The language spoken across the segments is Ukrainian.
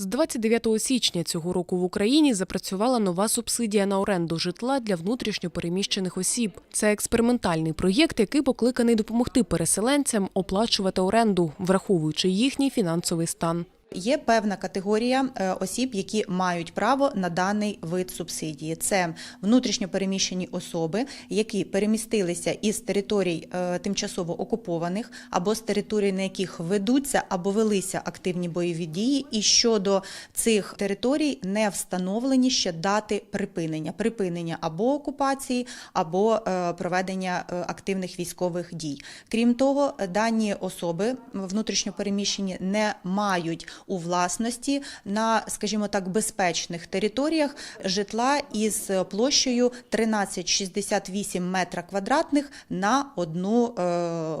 З 29 січня цього року в Україні запрацювала нова субсидія на оренду житла для внутрішньо переміщених осіб. Це експериментальний проєкт, який покликаний допомогти переселенцям оплачувати оренду, враховуючи їхній фінансовий стан. Є певна категорія е, осіб, які мають право на даний вид субсидії. Це внутрішньо переміщені особи, які перемістилися із територій е, тимчасово окупованих або з територій, на яких ведуться або велися активні бойові дії, і щодо цих територій не встановлені ще дати припинення, припинення або окупації, або е, проведення активних військових дій. Крім того, дані особи внутрішньо переміщені не мають у власності на, скажімо так, безпечних територіях житла із площею 13,68 метра квадратних на одну е,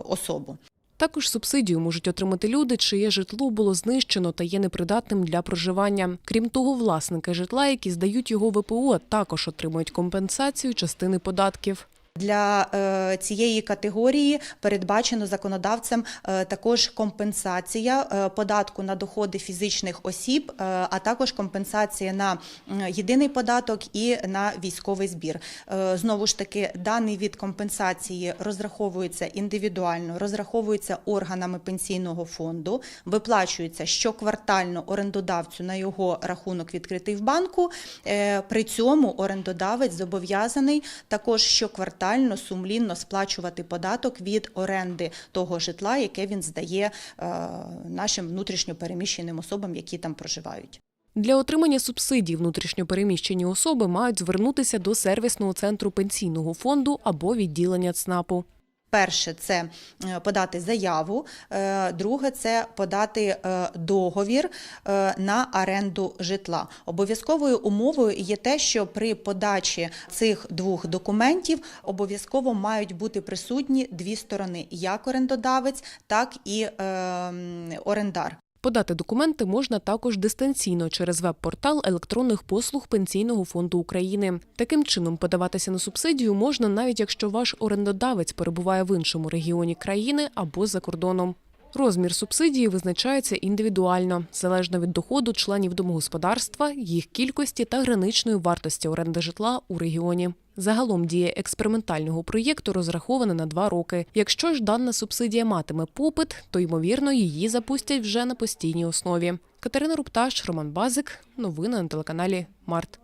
особу. Також субсидію можуть отримати люди, чиє житло було знищено та є непридатним для проживання. Крім того, власники житла, які здають його ВПО, також отримують компенсацію частини податків. Для е, цієї категорії передбачено законодавцем е, також компенсація е, податку на доходи фізичних осіб, а також компенсація на єдиний податок і на військовий збір. Знову ж таки, даний від компенсації розраховується індивідуально, розраховується органами пенсійного фонду, виплачується щоквартально орендодавцю на його рахунок відкритий в банку. При цьому орендодавець зобов'язаний також щоквартально сумлінно сплачувати податок від оренди того житла, яке він здає е, нашим внутрішньопереміщеним особам, які там проживають. Для отримання субсидій внутрішньопереміщені особи мають звернутися до сервісного центру пенсійного фонду або відділення ЦНАПу. Перше це е, подати заяву, е, друге це подати е, договір на оренду житла. Обов'язковою умовою є те, що при подачі цих двох документів обов'язково мають бути присутні дві сторони: як орендодавець, так і е, орендар. Подати документи можна також дистанційно через веб-портал електронних послуг Пенсійного фонду України. Таким чином, подаватися на субсидію можна навіть якщо ваш орендодавець перебуває в іншому регіоні країни або за кордоном. Розмір субсидії визначається індивідуально, залежно від доходу членів домогосподарства, їх кількості та граничної вартості оренди житла у регіоні. Загалом дія експериментального проєкту розрахована на два роки. Якщо ж дана субсидія матиме попит, то ймовірно її запустять вже на постійній основі. Катерина Рупташ, Роман Базик. Новини на телеканалі Март.